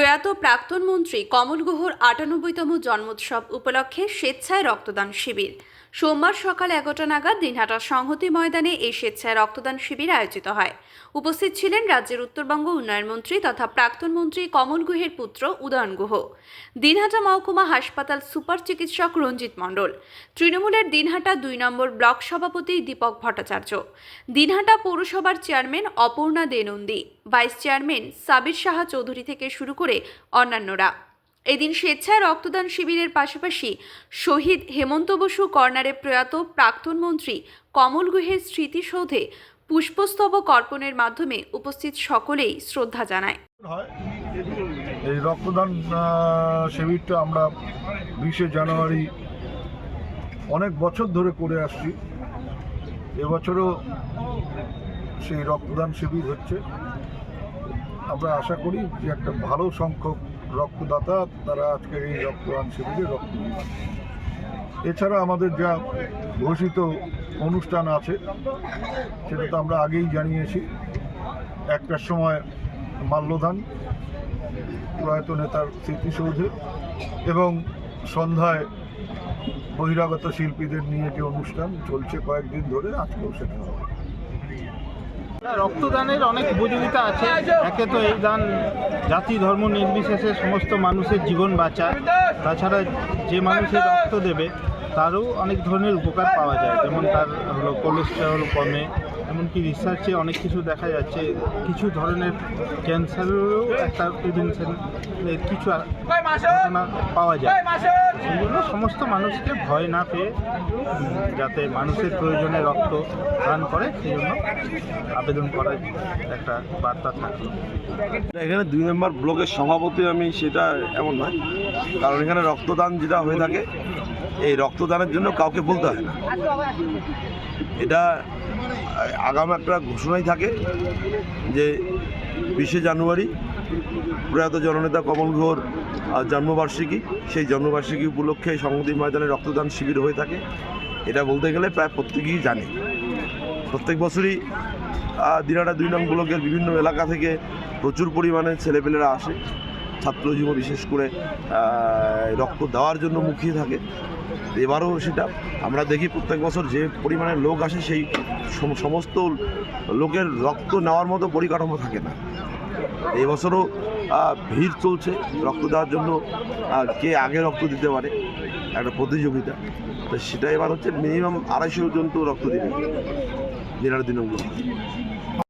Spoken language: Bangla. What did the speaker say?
প্রয়াত প্রাক্তন মন্ত্রী কমল গুহর আটানব্বইতম জন্মোৎসব উপলক্ষে স্বেচ্ছায় রক্তদান শিবির। সোমবার সকাল এগারোটা নাগাদ দিনহাটা সংহতি ময়দানে এই স্বেচ্ছায় রক্তদান শিবির আয়োজিত হয়। উপস্থিত ছিলেন রাজ্যের উত্তরবঙ্গ উন্নয়ন মন্ত্রী তথা প্রাক্তন মন্ত্রী কমল গুহের পুত্র উদয়ন গুহ। দিনহাটা মহকুমা হাসপাতাল সুপার চিকিৎসক রঞ্জিত মণ্ডল। তৃণমূলের দিনহাটা দুই নম্বর ব্লক সভাপতি দীপক ভট্টাচার্য। দিনহাটা পৌরসভার chairman Aparna দেনন্দী। Vice chairman Sabir Saha Chowdhury থেকে শুরু করে অন্যান্যরা। এদিন স্বেচ্ছায় রক্তদান শিবিরের পাশাপাশি শহীদ হেমন্ত বসু কর্নারে প্রয়াত প্রাক্তন মন্ত্রী কমল গুহের স্মৃতিসৌধে পুষ্পস্তবক অর্পণের মাধ্যমে উপস্থিত সকলেই শ্রদ্ধা জানায়। এই রক্তদান শিবিরটা আমরা বিশে জানুয়ারি অনেক বছর ধরে করে আসছি। এবছরও সেই রক্তদান শিবির হচ্ছে। আমরা আশা করি যে একটা ভালো সংখ্যক রক্তদাতা, তারা আজকের এই রক্তদান শিবিরে রক্ত এছাড়া আমাদের যা ঘোষিত অনুষ্ঠান আছে, সেটা তো আমরা আগেই জানিয়েছি। একটার সময় মাল্যদান, প্রয়াত নেতার স্মৃতিসৌধে এবং সন্ধ্যায় বহিরাগত শিল্পীদের নিয়ে যে অনুষ্ঠান চলছে কয়েকদিন ধরে, আজকেও সেটা হবে। রক্তদানের অনেক উপযোগিতা আছে। একে তো এই দান জাতি ধর্ম নির্বিশেষে সমস্ত মানুষের জীবন বাঁচায় তাছাড়া যে মানুষের রক্ত দেবে তারও অনেক ধরনের উপকার পাওয়া যায়, যেমন তার হলো কোলেস্টেরল কমে, এমনকি রিসার্চে অনেক কিছু দেখা যাচ্ছে, কিছু ধরনের ক্যান্সারেরও একটা প্রিভেনশন কিছু পাওয়া যায়। জন্য সমস্ত মানুষকে ভয় না পেয়ে যাতে মানুষের প্রয়োজনে রক্ত দান করে সেই জন্য আবেদন করার একটা বার্তা থাকল। এখানে দুই নম্বর ব্লকের সভাপতি আমি, সেটা এমন নয়। কারণ এখানে রক্তদান যেটা হয়ে থাকে এই রক্তদানের জন্য কাউকে বলতে হয় না। এটা আগাম একটা ঘোষণাই থাকে যে বিশে জানুয়ারি প্রয়াত জননেতা কমল ঘোর জন্মবার্ষিকী, সেই জন্মবার্ষিকী উপলক্ষে সংহতি ময়দানে রক্তদান শিবির হয়ে থাকে। এটা বলতে গেলে প্রায় প্রত্যেকেই জানে। প্রত্যেক বছরই দিনাটা দুই নং ব্লকের বিভিন্ন এলাকা থেকে প্রচুর পরিমাণে ছেলেপেলেরা আসে। ছাত্র জীবন বিশেষ করে রক্ত দেওয়ার জন্য মুখিয়ে থাকে। এবারও সেটা আমরা দেখি প্রত্যেক বছর যে পরিমাণে লোক আসে সেই সমস্ত লোকের রক্ত নেওয়ার মতো পরিকাঠামো থাকে না। এবছরও ভিড় চলছে রক্ত দেওয়ার জন্য কে আগে রক্ত দিতে পারে একটা প্রতিযোগিতা। তো সেটা এবার হচ্ছে মিনিমাম আড়াইশো জন তো রক্ত দেবে দিনার দিনগুলো